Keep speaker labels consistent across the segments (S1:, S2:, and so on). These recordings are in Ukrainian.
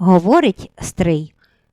S1: Говорить Стрий.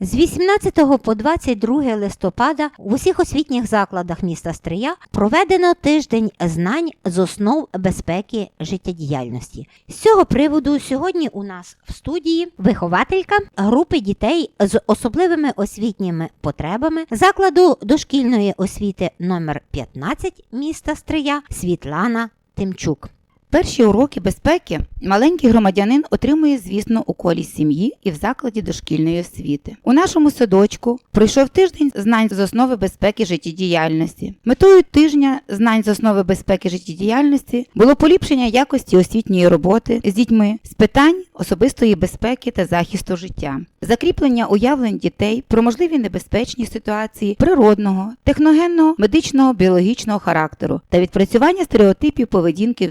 S1: З 18 по 22 листопада в усіх освітніх закладах міста Стрия проведено тиждень знань з основ безпеки життєдіяльності. З цього приводу сьогодні у нас в студії вихователька групи дітей з особливими освітніми потребами закладу дошкільної освіти номер 15 міста Стрия Світлана Тимчук.
S2: Перші уроки безпеки маленький громадянин отримує, звісно, у колі сім'ї і в закладі дошкільної освіти. У нашому садочку пройшов тиждень знань з основи безпеки життєдіяльності. Метою тижня знань з основи безпеки життєдіяльності було поліпшення якості освітньої роботи з дітьми з питань особистої безпеки та захисту життя, закріплення уявлень дітей про можливі небезпечні ситуації природного, техногенного, медичного, біологічного характеру та відпрацювання стереотипів поведінки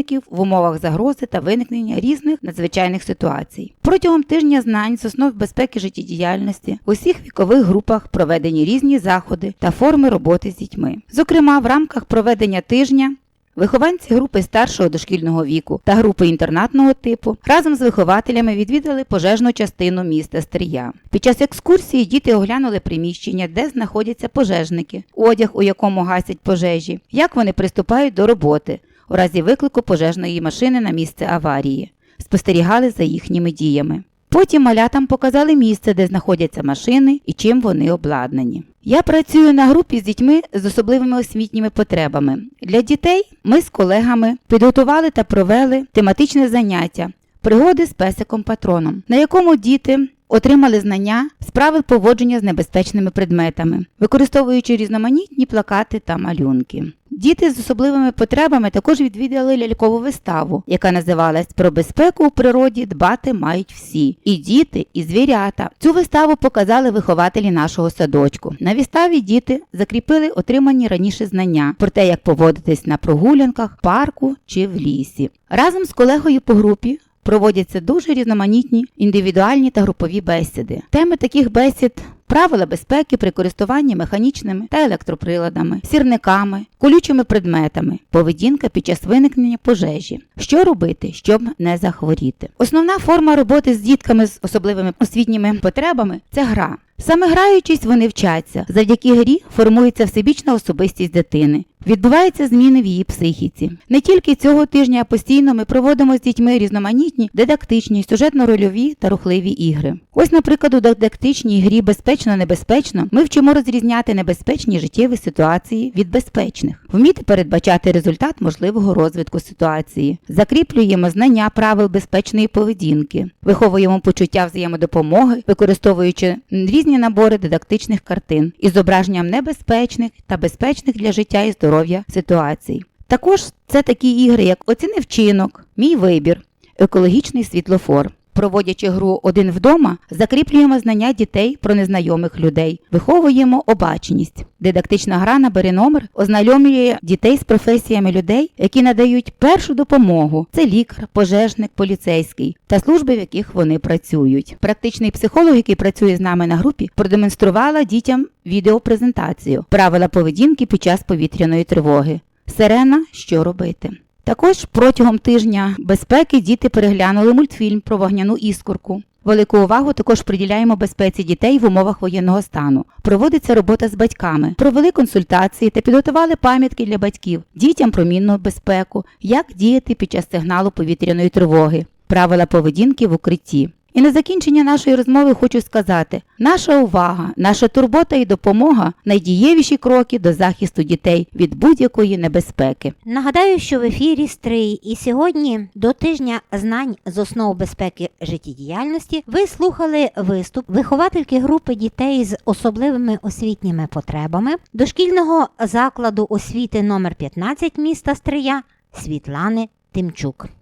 S2: дошкільників в умовах загрози та виникнення різних надзвичайних ситуацій. Протягом тижня знань з основ безпеки життєдіяльності в усіх вікових групах проведені різні заходи та форми роботи з дітьми. Зокрема, в рамках проведення тижня Вихованці групи старшого дошкільного віку та групи інтернатного типу разом з вихователями відвідали пожежну частину міста Стрия. Під час екскурсії діти оглянули приміщення, де знаходяться пожежники, одяг, у якому гасять пожежі, як вони приступають до роботи у разі виклику пожежної машини на місце аварії, спостерігали за їхніми діями. Потім малятам показали місце, де знаходяться машини і чим вони обладнані. Я працюю на групі з дітьми з особливими освітніми потребами. Для дітей ми з колегами підготували та провели тематичне заняття пригоди з песиком патроном, на якому діти отримали знання з правил поводження з небезпечними предметами, використовуючи різноманітні плакати та малюнки. Діти з особливими потребами також відвідали лялькову виставу, яка називалась Про безпеку у природі дбати мають всі і діти, і звірята. Цю виставу показали вихователі нашого садочку. На виставі діти закріпили отримані раніше знання про те, як поводитись на прогулянках, парку чи в лісі. Разом з колегою по групі проводяться дуже різноманітні індивідуальні та групові бесіди. Теми таких бесід правила безпеки при користуванні механічними та електроприладами, сірниками, колючими предметами, поведінка під час виникнення пожежі. Що робити, щоб не захворіти? Основна форма роботи з дітками з особливими освітніми потребами це гра. Саме граючись, вони вчаться. Завдяки грі формується всебічна особистість дитини. Відбуваються зміни в її психіці. Не тільки цього тижня, а постійно ми проводимо з дітьми різноманітні дидактичні, сюжетно-рольові та рухливі ігри. Ось, наприклад, у дидактичній грі безпечно-небезпечно ми вчимо розрізняти небезпечні життєві ситуації від безпечних, вміти передбачати результат можливого розвитку ситуації, закріплюємо знання правил безпечної поведінки, виховуємо почуття взаємодопомоги, використовуючи різні набори дидактичних картин із зображенням небезпечних та безпечних для життя і здоров'я ситуацій. Також це такі ігри, як оціни вчинок, мій вибір, екологічний світлофор. Проводячи гру один вдома, закріплюємо знання дітей про незнайомих людей, виховуємо обачність. Дидактична гра на бери номер ознайомлює дітей з професіями людей, які надають першу допомогу. Це лікар, пожежник, поліцейський та служби, в яких вони працюють. Практичний психолог, який працює з нами на групі, продемонструвала дітям відеопрезентацію, правила поведінки під час повітряної тривоги. Сирена, що робити. Також протягом тижня безпеки діти переглянули мультфільм про вогняну іскорку. Велику увагу також приділяємо безпеці дітей в умовах воєнного стану. Проводиться робота з батьками, провели консультації та підготували пам'ятки для батьків, дітям про мінну безпеку, як діяти під час сигналу повітряної тривоги, правила поведінки в укритті. І на закінчення нашої розмови хочу сказати: наша увага, наша турбота і допомога найдієвіші кроки до захисту дітей від будь-якої небезпеки.
S1: Нагадаю, що в ефірі Стрий і сьогодні до тижня знань з основ безпеки життєдіяльності ви слухали виступ виховательки групи дітей з особливими освітніми потребами дошкільного закладу освіти номер 15 міста Стрия Світлани Тимчук.